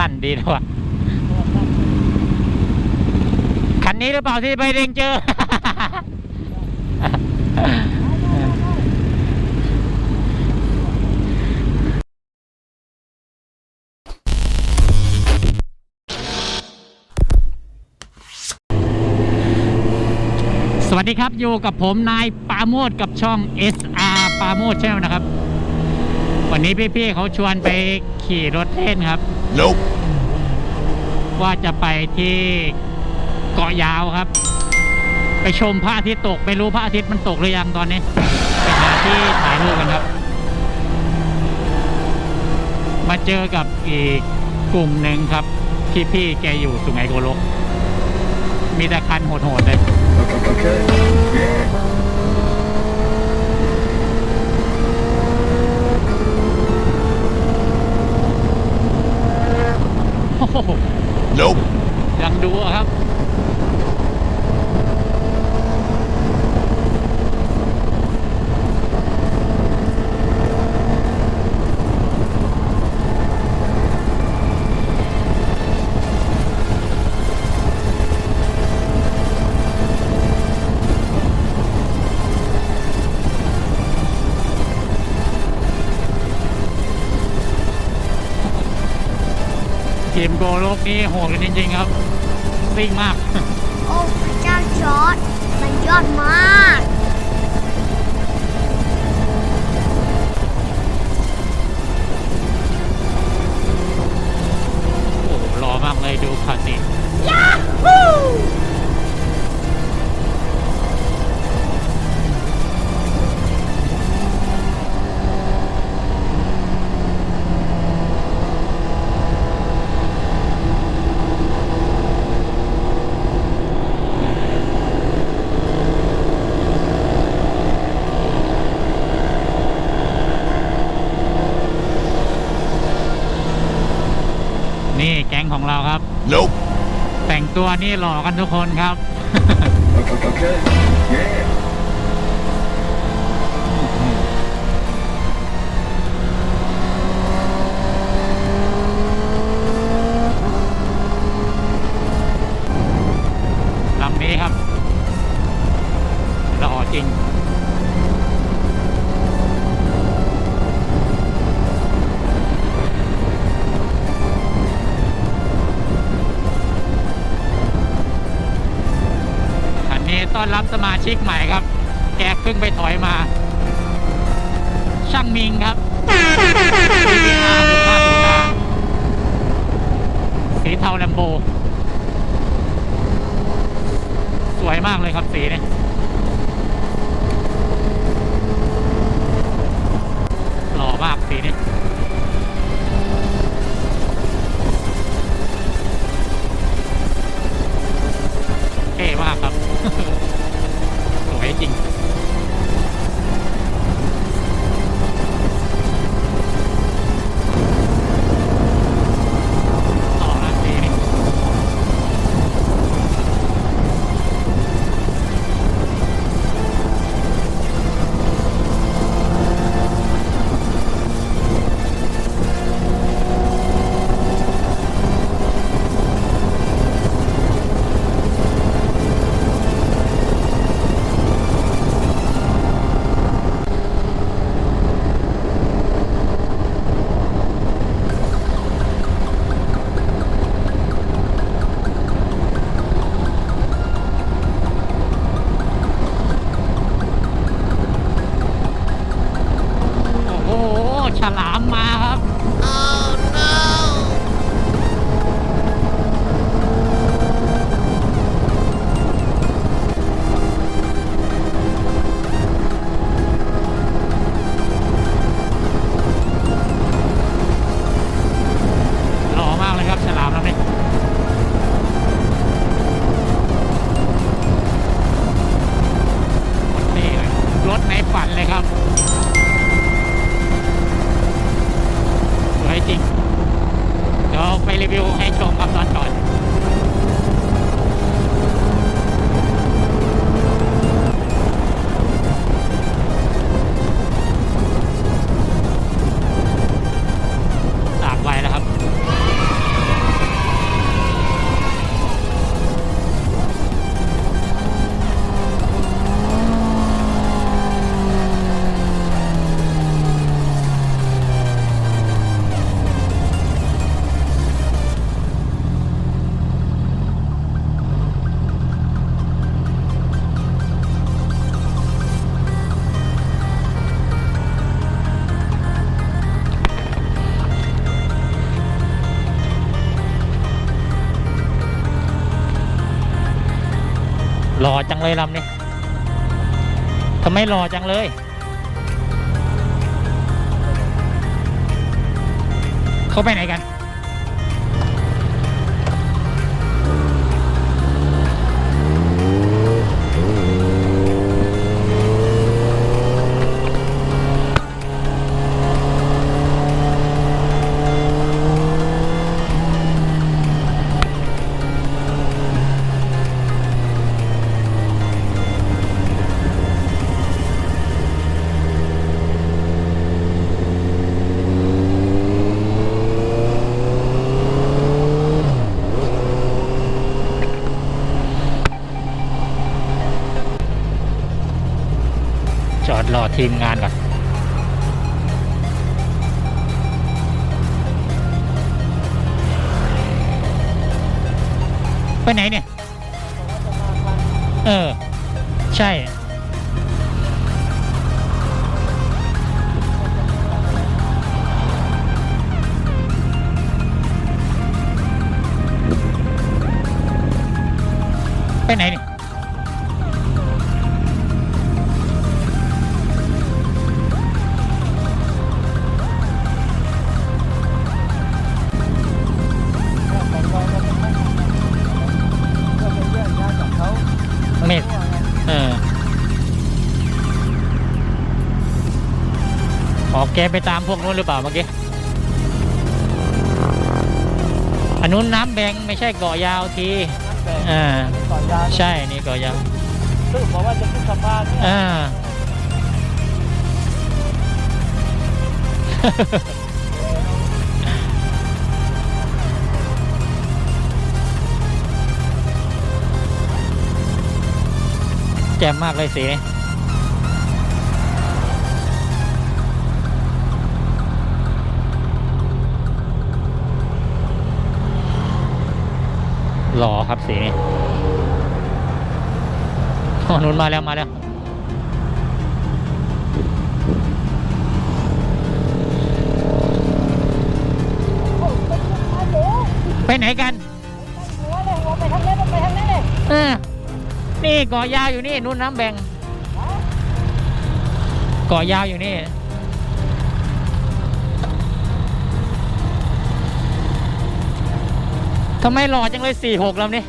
ลั่นดีนะวะคันนี้หรือเปล่าที่ไปเร่งเจอ สวัสดีครับ อยู่กับผมนายปาโมดกับช่อง SR ปาโมดใช่ไหมนะครับ วันนี้พี่ๆเขาชวนไปขี่รถเล่นครับ Nope. ว่าจะไปที่เกาะยาวครับ ไปชมพระอาทิตย์ตก ไม่รู้พระอาทิตย์มันตกหรือยังตอนนี้ ไปหาที่ถ่ายรูปกันครับ มาเจอกับอีกกลุ่มหนึ่งครับ ที่พี่แกอยู่สุไหงโกลก มีแต่คันโหดๆเลย Okay. Yeah. Nope. ยังดูอะครับ ทีมโกโลกนี้โหดกันจริงๆครับซิ่งมาก โอ้พระเจ้าจอร์ดมันยอดมากโอ้โหรอมากเลยดูคันนี้ นี่แก๊งของเราครับ Nope. แต่งตัวนี่หล่อกันทุกคนครับ Okay. Yeah. อนนี้ต้อนรับสมาชิกใหม่ครับ แกเพิ่งไปถอยมา ช่างมิงครับสีเทาแลมโบ สวยมากเลยครับสีเนี่ยหล่อมากสีเนี้เครับสวยจริง เดี๋ยวไปรีวิวให้ชมครับตอนก่อน จังเลยลำนี้ทำไมหล่อจังเลย เขาไปไหนกัน ทีมงานก่อนไปไหนเนี่ย เออ ใช่ ไปไหนเนี่ย แกไปตามพวกนู้นหรือเปล่าเมื่อกี้อันนู้นน้ำแบงไม่ใช่เกาะยาวทีอ่าต่อยางใช่นี่เกาะยาวซึ่งบอกว่าจะขึ้นสะพานเนี่ยอ่าแจ่มมากเลยสี หล่อครับสีนี้โอ้นุ่นมาแล้วมาแล้ว ไปไหนกันไปทางนี้ไปทางนี้เลยเออนี่เกาะยาวอยู่นี่นู่นน้ำแบ่งเกาะยาวอยู่นี่ ทำไมหล่อจังเลยสี่หกลำนี้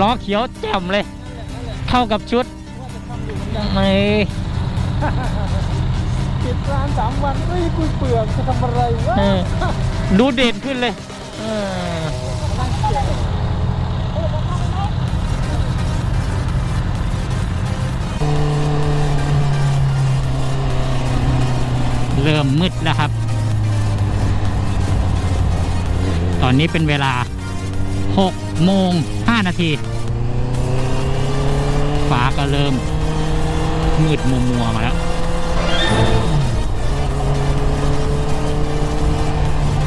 ล้อเขียวแจ่มเลย เข้ากับชุดไม่ปิดร้านสามวันเฮ้ยกุยเปลือกจะทำอะไรวะดูเด่นขึ้นเลยเออเริ่มมืดแล้วครับ ตอนนี้เป็นเวลา 6 โมง 5 นาที ฟ้าก็เริ่ม มืดมัวมัวๆมาแล้ว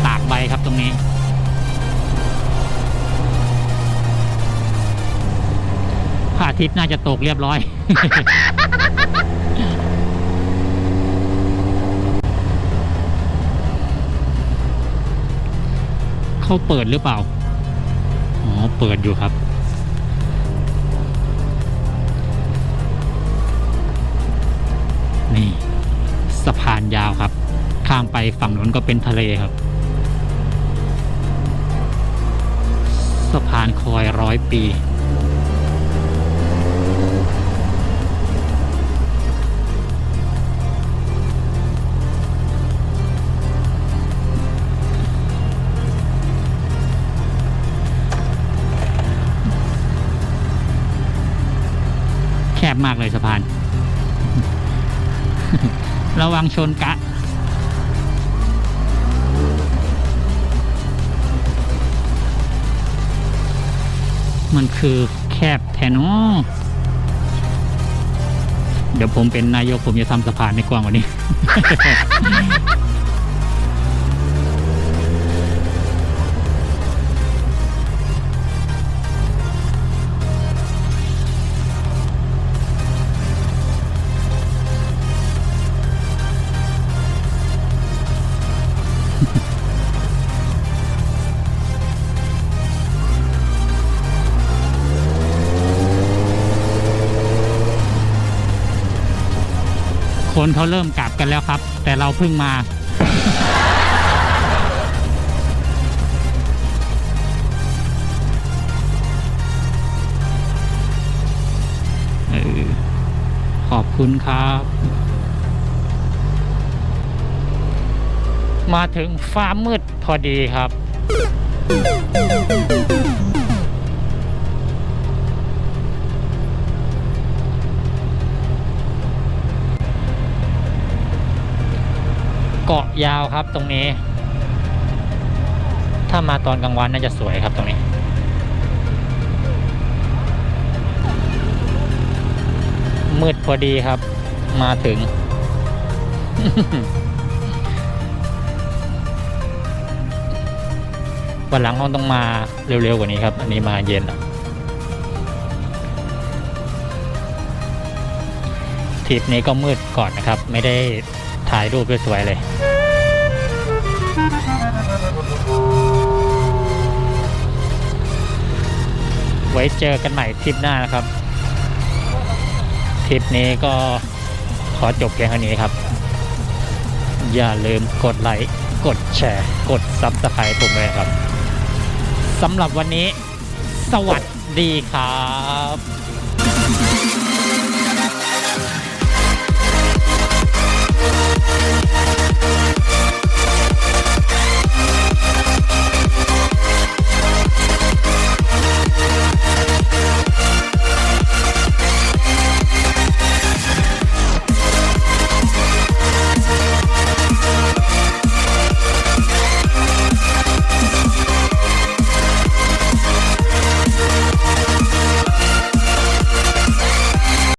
ตากใบครับตรงนี้ พระอาทิตย์น่าจะตกเรียบร้อย เขาเปิดหรือเปล่า อ๋อ เปิดอยู่ครับ นี่สะพานยาวครับ ข้ามไปฝั่งนู้นก็เป็นทะเลครับ สะพานคอยร้อยปี แคบมากเลยสะพาน ระวังชนกะ มันคือแคบแทนอเดี๋ยวผมเป็นนายกผมจะทำสะพานในกว้างกว่านี้ คนเขาเริ่มกลับกันแล้วครับ แต่เราเพิ่งมา ขอบคุณครับ มาถึงฟ้ามืดพอดีครับ เกาะยาวครับตรงนี้ ถ้ามาตอนกลางวันน่าจะสวยครับตรงนี้ มืดพอดีครับ มาถึง วันหลังเราต้องมาเร็วๆกว่านี้ครับ อันนี้มาเย็นอะทริปนี้ก็มืดก่อนนะครับ ไม่ได้ ถ่ายรูปสวยๆเลย ไว้เจอกันใหม่ทริปหน้านะครับ ทริปนี้ก็ขอจบเพียงเท่านี้ครับ อย่าลืมกดไลค์ กดแชร์ กดซับสไครต์ผมเลยครับสำหรับวันนี้ สวัสดีครับ